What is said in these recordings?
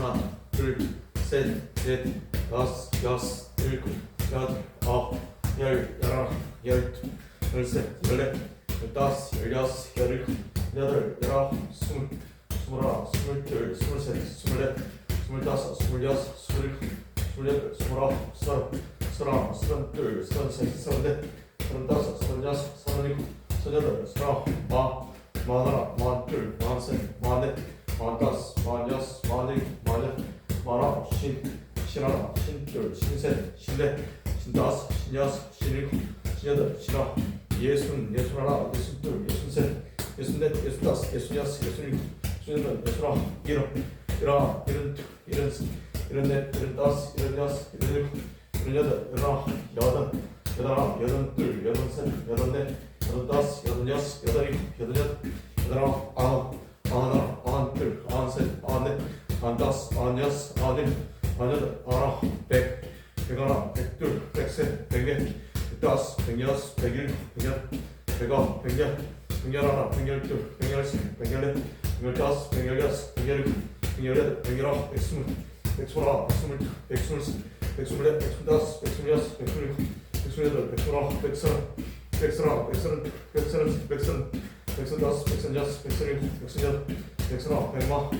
하나, 둘, 셋, 넷, 다섯, 여섯, 일곱, 여덟, 아홉, 열, 열하나, 열둘, 열셋, 열넷, 열다섯, 열여섯, 열일곱, 여덟, 열아홉, 스물, 스물하나, 스물둘, 스물셋, 스물넷, 스물다섯, 스물여섯, 스물일곱, 스물여덟, 스물아홉, 서른, 서른하나, 서른둘, 서른셋, 서른넷, 서른다섯, 서른여섯, 서른일곱, 서른여덟, 서른아홉, 마흔, 마흔하나, 마흔둘, 마흔셋, 마흔넷, 마흔다섯, 마흔여섯, 마흔일곱, 마흔여덟, 마흔아홉, 쉰, 쉰하나, 쉰둘, 쉰셋, 쉰넷, 쉰다섯, 쉰여섯, 쉰일곱, 쉰여덟, 쉰아홉, 예순, 예순하나, 예순둘, 예순셋, 예순넷, 예순다섯, 예순여섯, 예순일곱, 예순여덟, 예순아홉, 일흔, 일하나, 일흔둘, 일흔셋, 일흔넷, 일흔다섯, 일흔여섯, 일흔일곱, 일흔여덟, 일흔아홉, 여든, 여든하나, 여든둘, 여든 백스물둘, 백스물셋, 백스물넷, 백스물다섯, 백스물여섯, 백스물일곱, 백스물여덟, 백스물아홉, 백서른, 백서른하나, 백서른둘, 백서른셋, 백서른, 백서른다섯, 백서른여섯, 백서른일곱, 백서른여덟, 백서른아홉, 백만,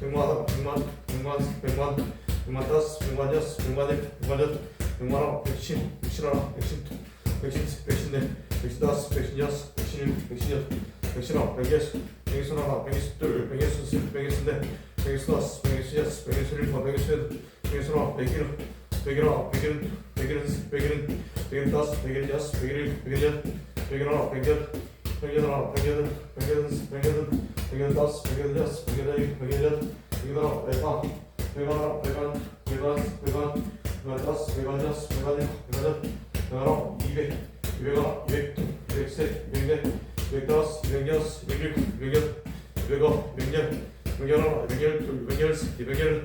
백만하나, 백만, 백만, 백만, 백만 다섯, 백만 여섯, 백만일곱, 백만 여덟, 백만 아홉, 백신, 백신 하나, 백신둘, 백신셋, 백신넷, 백신 다섯, 백신 여섯, 백신 일곱, 백신 여덟, 백신 아홉, 백여섯, 백여섯하나, 백여섯둘, 백여섯셋, 백여섯여덟, 백여섯아홉, 백일흔, 백일하나, 백일흔, 백일흔셋, 백일흔, 백일흔다섯, 백일흔여섯, 백일일곱, 백일여덟, 백일하나, 백여덟, 백여덟하나, 백여덟, 백여덟셋, 백여덟, 백여덟다섯, 백여덟여섯, 백여덟일곱, 백여덟, 백여덟아홉, 백한, 백하나, 백한, 백한, 백한, 백한 다섯, 백한 여섯, 백한일곱, 백여덟, 백아홉, 이백, 이백하나, 이백둘, 이백셋, 이백넷, 이백다섯, 이백여섯, 이백일곱, 이백여덟, 이백아홉, 이백열, 이백열하나, 이백열 둘, 이백열 셋, 이백열,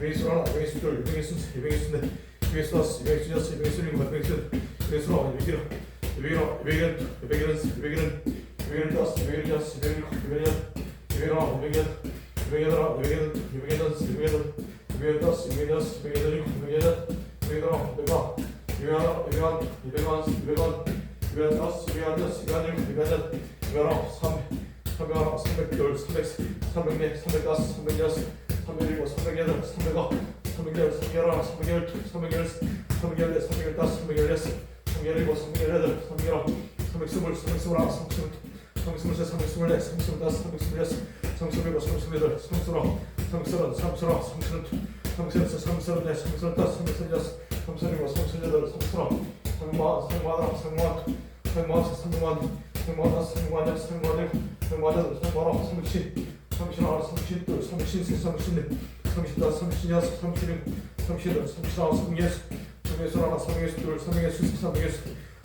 2배수 하나, 2배수 둘, 2배수 셋, 2배수 넷, 2배수 다섯, 2배수 여섯, 2배수 일곱, 2배수 2배수 아홉, 2배수 열, 2배수 열, 2배수 열, 2배수 열, 2배수 열, 2배수 다섯, 2배수 여섯, 2배수 일곱, 2배수 열, 2배수 아홉, 2배수 열, 2배수 여덟, 2배수 열, 2배수 다섯, 2배수 여덟, 2배수 다섯, 2배수 여섯, 2배수 일곱 삼백스물여덟, 삼백스물아홉, 삼백서른, 삼백서른하나, 삼백서른둘, 삼백서른셋, 삼백서른넷, 삼백서른다섯, 삼백서른여섯, 삼백서른일곱, 삼백서른여덟, 삼백서른아홉, 삼백만, 삼백만하나, 삼백만둘, 삼백만셋, 삼백만넷, 삼백만다섯, 삼백만여섯, 삼백만일곱, 삼백만여덟, 삼백만아홉, 삼백신, 삼백신하나, 삼백신둘, 삼백신셋, 삼백신넷, 삼백신다섯, 삼백신여섯, 삼백신일곱, 삼백신여덟, 삼백신아홉, 삼백여섯, 삼백여섯하나, 삼백여섯둘, 삼백여섯셋, 삼백여섯,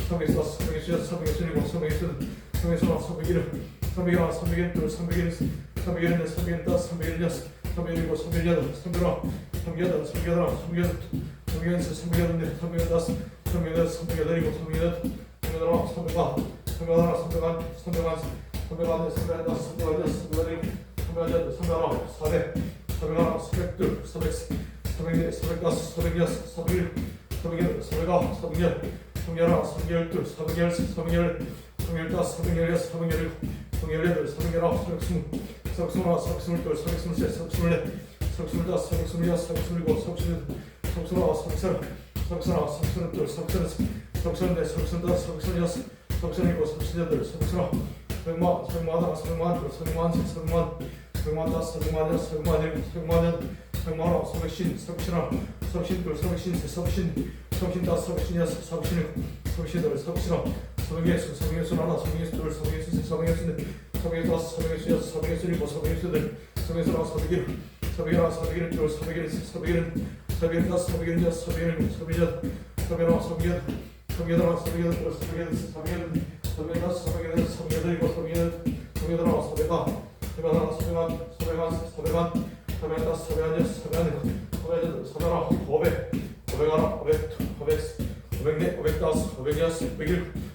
삼백여섯다섯, 삼백여섯여섯, 삼백여섯일곱, 삼백여 성에서 301, 301, 301, 301, 301, 301, 301, 3일이고 3일이다 3일아 3일이다 3일이다 3일이다 3일이다 3일이다 3일이다 3일이다 3일이고 3일이다 3일이다 3일아 3일아 3일아 3일아 3일아 3일이다 3일이다 3일이다 3일이다 3일아 400 400아 402 400 400 400아 400야 301, 301, 400아 400야 300아 312 410 310 315, 316, 317, 318, 319, 320, 321, 322, 323, 324, 325, 326, 327, 328, 329, 330, 331, 332, 336, 337, 338, 339, 340, 341, 342, 343, 344, 3만다, 3만여, 3만여, 3만여, 3만원, 3신, 3신아, 3신둘, 3신, 3신, 3신다, 3신여, 3신일, 3신들, 3신아, 성예수, 성예수 하나, 성예수 둘, 성예수 셋, 성예수 넷, 성예수 다섯, 성예수 여섯, 성예수 일곱, 성예수 여덟, 성예수 하나, 성예수 성예수 하나, 성예수 둘, 성예수 셋, 성예수 성예수 다섯, 성예수 여섯, 성예수 일곱, 성예수 여덟, 성예수 하나, 성예수 성예수 하나, 성예수 둘, 성예수 셋, 성예수 성예수 다섯, 성예수 여섯, 성예수 일곱, 성예수 성예수 하나, 성예수 성예수 하나, 성예수 성예수 하나, 성예수 다섯, 성예수 여섯, 성예수 일곱, 성예수 성예수 하나, 성예수 500 하나, 500 2, 500 500개, 500 다섯, 500 여섯, 500 일곱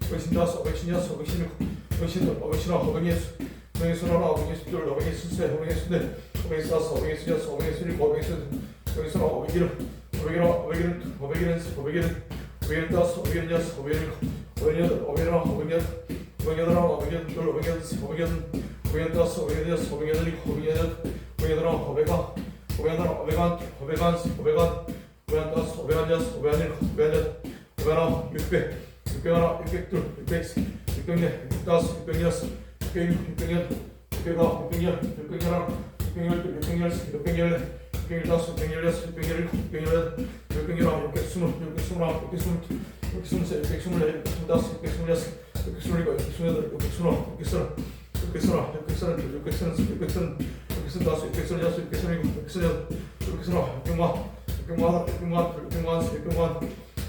의심 다섯, 의심 여섯, 의심 일곱, 의심 여덟, 의심 아홉, 의심 예수, 의심 하나, 의심 둘, 의심 셋, 의심 넷, 의심 다섯, 의심 여섯, 의심 일곱, 의심 여덟, 의심 아홉, 의심 오백일, 오백일, 오백일, 오백일, 오백일 다섯, 오백일 여섯, 오백일 일곱, 오백일 여덟, 오백일 하나, 오백일 오백일 하나, 오백일 둘, 오백일 셋, 오백일 오백일 다섯, 오백일 여섯, 오백일 일곱, 오백일 여덟, 오백일 하나, 오백아, 오백일 하나, 오백한, 오백한, 오백한, 오백한 다섯, 오백한 여섯, 오백한 일곱, 오백한 여덟, 오백한 아홉, 육백 열하나 육백열둘 육백열세 육백열네 육백열다섯 육백열여섯 육백열일곱 육백여덟 육백열하나 육백스물 육백스물하나 육백스물둘 육백스물세 육백스물네 육백스물다섯 육백스물여섯 육백스물일곱 육백스물여덟 육백스물아홉 육백서른 육백서른 육백서른 육백서른 육백서른 육백서른 다섯 육백서른 여섯 육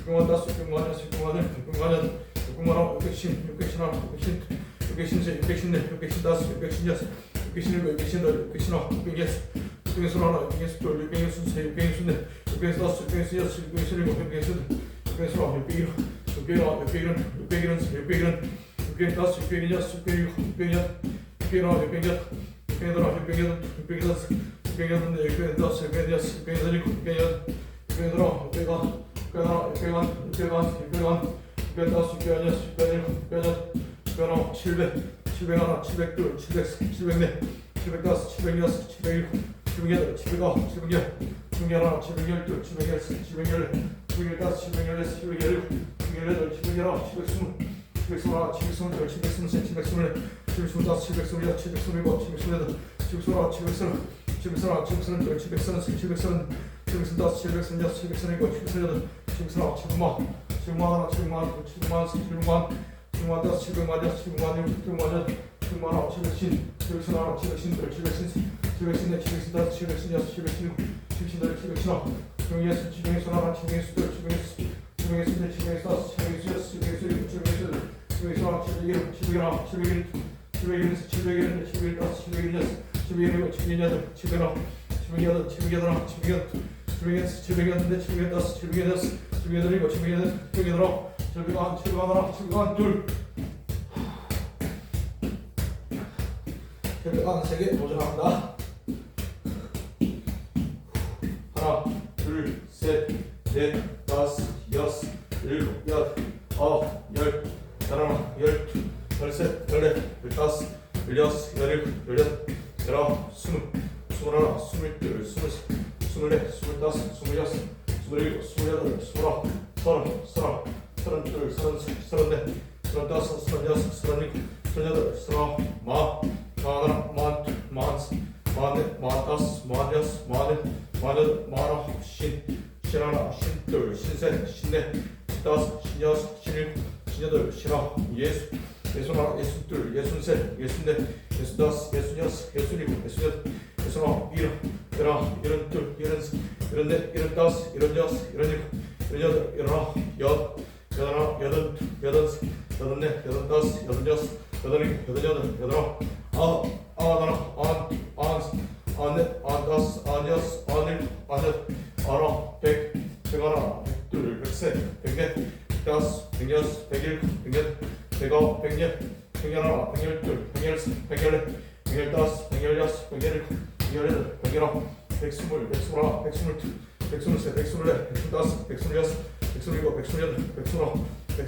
백서른 일곱 육백서른 여덟 육백서른 육백만 육백만 하나 육백만 둘 육백만 세 육백만 육백만 다섯 육백만 여섯 육백만 일곱 육백만 여덟 육백만 아홉 육백신 육백신 하나 육백신 육백신세 육백신네 육백신다섯 육백신여섯 육백신일곱 육백신여덟 육백신아홉 육백여섯 육백여섯 하나 육백여섯 둘 육백여섯 세 육백여섯네 육백여섯 다섯 육백여섯 여섯 육백여섯 일곱 육백여섯 육백여섯 아홉 육백일곱 육백일곱 육백일흔 육백일흔 세 육백일흔 육백일흔 다섯 육백일흔 여섯 육백일곱 육백여 덟 육백일흔 육백여덟 육백여덟 육백여덟 육백여섯 육백여덟 육백여덟 다섯 육백여덟 여섯 육백여덟 일곱 육백여덟 육백여덟 육백아 육백하나 육백한 육백한 육백한 육백다섯 육백한 여섯 육백한 일곱 육백여덟 육백하나 칠백 칠백하나 칠백둘 칠백세 칠백네 칠백다섯 칠백여섯 칠백일곱 칠백여덟 칠백아홉 칠백열 칠백하나 칠백열둘 칠백열세 칠백열네 칠백열다섯 칠백열여섯 칠백열일곱 칠백 여덟 칠백열아홉 칠백스물 칠백스물하나 칠백스물둘 칠백스물세 칠백스물넷 칠백스물다섯 칠백스물여섯 칠백스물일곱 칠백스물여덟 칠백스물아홉 칠백서른 칠백서른하나 칠백서른둘 칠백서른세 칠백서른 칠백서른다섯 칠백서른여섯 칠백서른일곱 칠백서른여덟 칠백서른아홉 칠백만 칠백만 하나 칠백만 둘 칠백만 세 칠백만 칠백만 다섯 칠백만 여섯 칠백만 일곱 칠백만 여덟 칠백만 아홉 칠백신 칠백신 하나 칠백신 둘 칠백신 세 칠백신 넷 칠백신 다섯 칠백신 여섯 칠백신 일곱 칠백신 여덟 칠백신 아홉 칠백여섯 칠백여섯 하나 칠백여섯 둘. 칠백여섯 칠백여섯 넷 칠백여섯 다섯 칠백여섯 여섯 칠백여섯 일곱 칠백여섯 여덟 칠백여섯 하나 칠백일곱 칠백일하나 칠백일 칠백일 칠백일 넷 칠백일 다섯 칠백일 여섯 칠백일 일곱 칠백일 여덟 칠백아홉 칠백여덟 칠백여덟 하나 칠백여덟 칠백여섯 칠백여덟 넷 칠백여덟 다섯 칠백여덟 여섯 칠백여덟 일곱 칠백여덟 칠백여덟 아홉 칠백한 칠백한 하나 칠백한 둘 칠백한 세개 도전합니다. 하나 둘셋넷 다섯 여섯 일곱 여덟 아홉 열. 열하나 열둘 열셋 열넷 열다섯 열여섯 열일곱 열여덟 열아홉 스물 스물하나 스물둘 스물셋 스물넷 스물다섯 스물여섯 스물일곱 스물여덟 스물아홉 서른 서른 서른둘 서른셋 서른넷 서른다섯 서른여섯 서른일곱 서른여덟 서른아홉 마흔 마흔하나 마흔둘 마흔셋 마흔넷 마흔다섯 마흔여섯 마흔일곱 마흔여덟 마흔아홉 신 신하나 신둘 신셋 신넷 신다섯 신여섯 신일곱 신여덟 신아홉 예수 예순하나 예순둘 예순셋 예순넷 예순다섯 예순여섯 예순일곱 예순여덟 예순아홉 일흔 열하나 열흔둘 열흔셋 열흔넷 열흔다섯 열흔여섯 열흔일곱 열여덟 열아홉 여 여덟하나 여덟둘 여덟셋 여덟 넷 여덟 다섯 여덟 여섯 여덟 일곱 여덟 여덟 여덟 아홉 아홉 아흔하나 아흔둘 아흔셋 아흔넷 아흔다섯 아흔여섯 아흔일곱 아흔여덟 아흔아홉 백 백 하나 백 둘 백셋 백넷 백다섯 백여섯 백일곱 백여덟 백아홉 백열 백열 하나 백열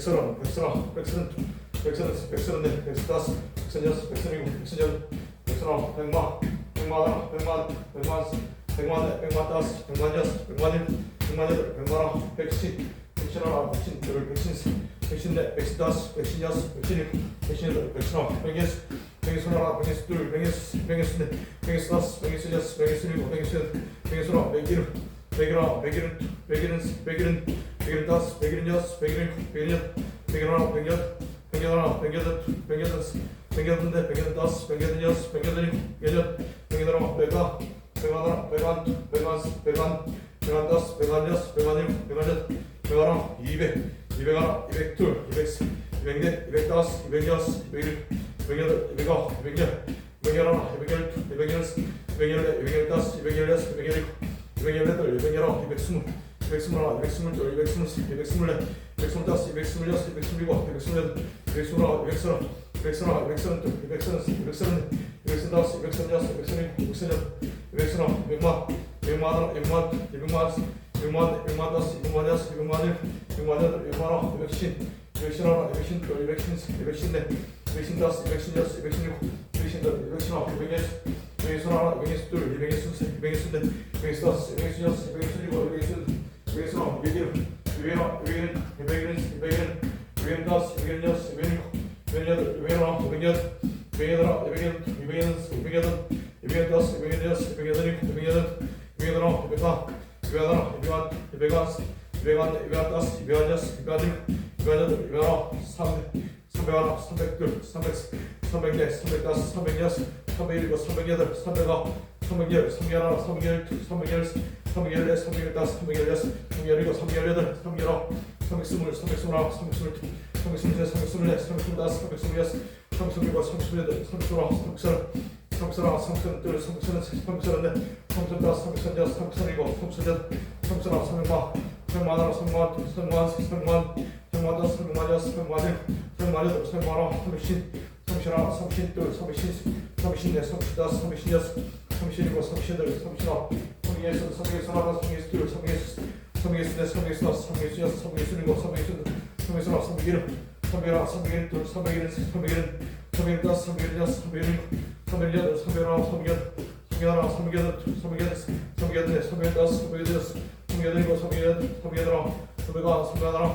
백스물아홉 백서른 백서른하나 백서른둘 백서른셋 백서른넷 백서른다섯 백서른여섯 백서른일곱 백서른여덟 백서른아홉 백만 백만 백만 백만 백만 네 백만 다섯 백만 여섯 백만 일 백만 여덟 백만 아홉 백신 백신 하나 백신 둘 백신 셋 백신 넷 백신 다섯 백신 여섯 백신 일곱 백신 여덟 백신 아홉 백여섯 백여섯 하나 백여섯 둘 백여섯 백여섯 넷 백여섯 다섯 백여섯 여섯 백여섯 일곱 백여섯 여덟 백여섯 아홉 백일흔 백일 둘 백일흔 셋 백일흔 백일흔 Pegadas, Pegrinhas, Pegrin, Pegrin, Pegrinal, Pegat, Pegrinal, Pegadat, Pegadas, Pegadinde, Pegadas, Pegadinhas, Pegadin, Pegat, Pegrinal, Pega, Pegadar, Pegant, Pegans, Pegan, Pegadas, Pegadias, Pegadim, Pegadat, Pegaram, Yibe, Yibegara, Yibektu, Yibeks, Yibengde, Yibekdas, Yibegias, Yibegir, Yibegir, Yibega, Yibegir, Yibegerana, Yibegerit, Yibegeris, Yibegeride, Yibegerdas, Yibegerdes, Yibegerik, Yibegerleter, Yibegeram, Yibeksumu, 121, 122, 123, 124, 125, 126, 127, 128, 129, 130, 131, 132, 133, 134, 135, 136, 137, 138, 139, 100만, 100만 원, 100만, 200만, 100만, 100만 다섯, 100만 여섯, 100만 일, 100만 여덟, 100만 아홉, 110, 110 하나, 110 둘, 110, 110 넷, 110 다섯, 110 여섯, 116, 110 110 하나, 110 110 하나, 110 둘, 210 셋, 210 넷, 210 다섯, 210 여섯, 210 일곱, 210 여기서 여기로 여기로 여기는 여기는 여기는 여기는 다섯 여기는 여섯 여기는 여기는 여덟 여기는 아홉 여기는 여덟 여기는 아홉 여기는 여기는 여기는 여덟 여기는 다섯 여기는 여섯 여기는 여덟 여기는 여덟 여기는 아홉 여기는 아홉 여기는 아홉 여기는 아홉 여기는 아홉 여기는 아홉 여기는 다섯 여기는 여섯 여기는 여덟 여기는 여덟 여기는 아홉 삼백 삼백 하나 삼백 둘 삼백 삼백 넷 삼백 다섯 삼백 여섯 삼백 일곱 삼백 여덟 삼백 아홉 이백신 이백신 하나 이백신 둘셋 이백신 넷 이백신 다섯 이백신 여섯 이백신 일곱 이백신 여덟 이백신 아홉 이백여섯 이백신 하나 이백신 둘 이백신 셋 이백신 넷 이백신 다섯 이백신 여섯 이백신 일곱 이백신 이백신 아홉 이백일 이백일 하나 이백일 이백일 이백일 이백일 다섯 이백일 여섯 이백일 일곱 이백일 여덟 이백일 아홉 이백일 여덟 이백일 하나 이백일 이백일 이백일 여덟 이백일 다섯 이백일 여섯 이백일 여덟 일곱 이백일 여덟 이백일 아홉 이백일 이백일 하나 이백일 이백 여덟 이백일 아홉 삼백 삼백 하나 삼백 둘 삼백 셋 삼백 넷 삼백 다섯 삼백 여섯 삼백 일곱 삼백 여덟 삼백 아홉 삼백 열 삼백 하나 삼백 열둘 삼백 열셋 삼백 열넷 삼백 열다섯 삼백 열여섯 삼백 열일곱 삼백 열여덟 삼백 열아홉 삼백 스물 삼백 스물아홉 삼백 스물둘 삼백 스물셋 삼백 스물넷 삼백 스물다섯 삼백 스물여섯 삼백 스물일곱 삼백 스물여덟 삼백 스물아홉 삼백 스물 삼백 스물하나 삼백 스물둘 삼백 스물셋 삼백 스물넷 삼백 스물다섯 삼백 스물여섯 삼백 스물일곱 삼백 스물여덟 삼백 스물아홉 삼백만 삼백만 하나 삼백만 둘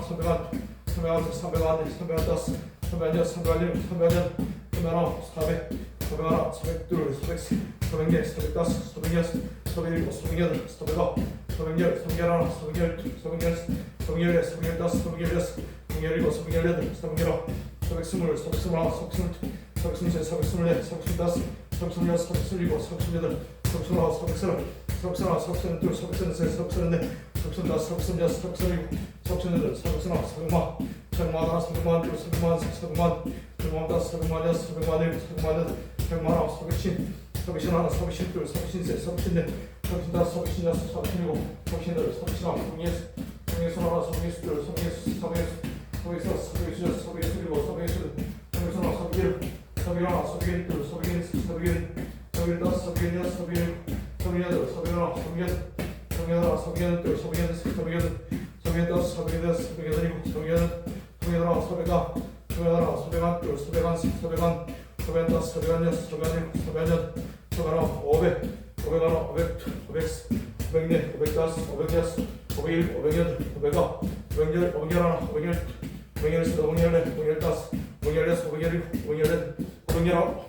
삼백만 셋 삼백만 삼백만 다섯 삼백만 여섯 삼백만 일곱 삼백만 여덟 삼백만 아홉 삼백신 삼백신 하나 삼백신 둘 삼백신 셋 삼백신 넷 삼백신 다섯 삼백신 여섯 삼백신 일곱 삼백신 여덟 삼백신 아홉 삼백신 여섯 삼백신 하나 삼백신 둘 삼백신 삼백신 넷 삼백신 다섯 삼백신 여섯 삼백신 일곱 삼백신 여덟 삼백신 아홉 삼백신 일곱 삼백신 하나 삼백신 둘 삼백신 셋 삼백신 삼백신 다섯 삼백신 여섯 삼백신 일곱 삼백신 여덟 삼백신 아홉 삼백신 여덟 삼백신 하나 삼백신 여덟 둘 삼백신 여덟 삼백신 여덟 넷 삼백신 다섯 삼백신 여섯 삼백신 여덟 일곱 삼백신 여덟 삼백신 여덟 아홉 삼백신 하나 삼백신 하나 삼백신 삼백신 삼백신 삼백신 다섯 삼백신 여섯 삼백신 일곱 삼백신 여덟 삼백신 아홉 사백 사백 하나 사백 둘 사백 셋 사백 넷 사백 다섯 사백 여섯 사백 일곱 사백 여덟 사백 아홉 사백 열 사백 하나 사백 열둘 사백 여섯 사백 열넷 사백 열다섯 사백 열여섯 사백 열일곱 사백 열여덟 사백 열아홉 사백 스물 사백 스물하나 사백 스물둘 사백 스물셋 사백 스물넷 사백 스물다섯 사백 스물여섯 사백 스물일곱 사백 스물여덟 사백 스물아홉 사백 스물 사백 스물하나 사백 스물둘 사백 스물셋 사백 스물넷 사백 스물다섯 사백 스물여섯 사백 스물일곱 사백 스물여덟 사백 스물아홉 사백만 사백만 하나 사백만 둘 사백만 셋 사백만 사백만 다섯 사백만 여섯 사백만 일곱 사백만 여덟 사 아홉 사백신 사백신 하나 사백신 둘 사백신 셋 사백신 넷 사백신 다섯 사백신 여섯 사백신 일곱 사백신 여덟 사백신 아홉 사백여섯 사백여섯 하나 사백여섯 둘 사백여섯 사백여섯 사백여섯 사백여섯 여섯 사백여섯 일곱 사백여섯 사백여섯 하나 사백일 사백일 하나 사백일 둘 사백일 셋 사백일 사백일 다섯 사백일 여섯 사백일 사백일 여덟 사백일 하나 소변도 소변년 소변일 소변년 소변어 오백 오백하나 오백 오백 오백네 오백다섯 오백여섯 오백일 오백여덟 오백아 오백열 오백열하나 오백열 오백열세 오백열네 오백열다섯 오백열여섯 오백열일 오백열넷 오백열아홉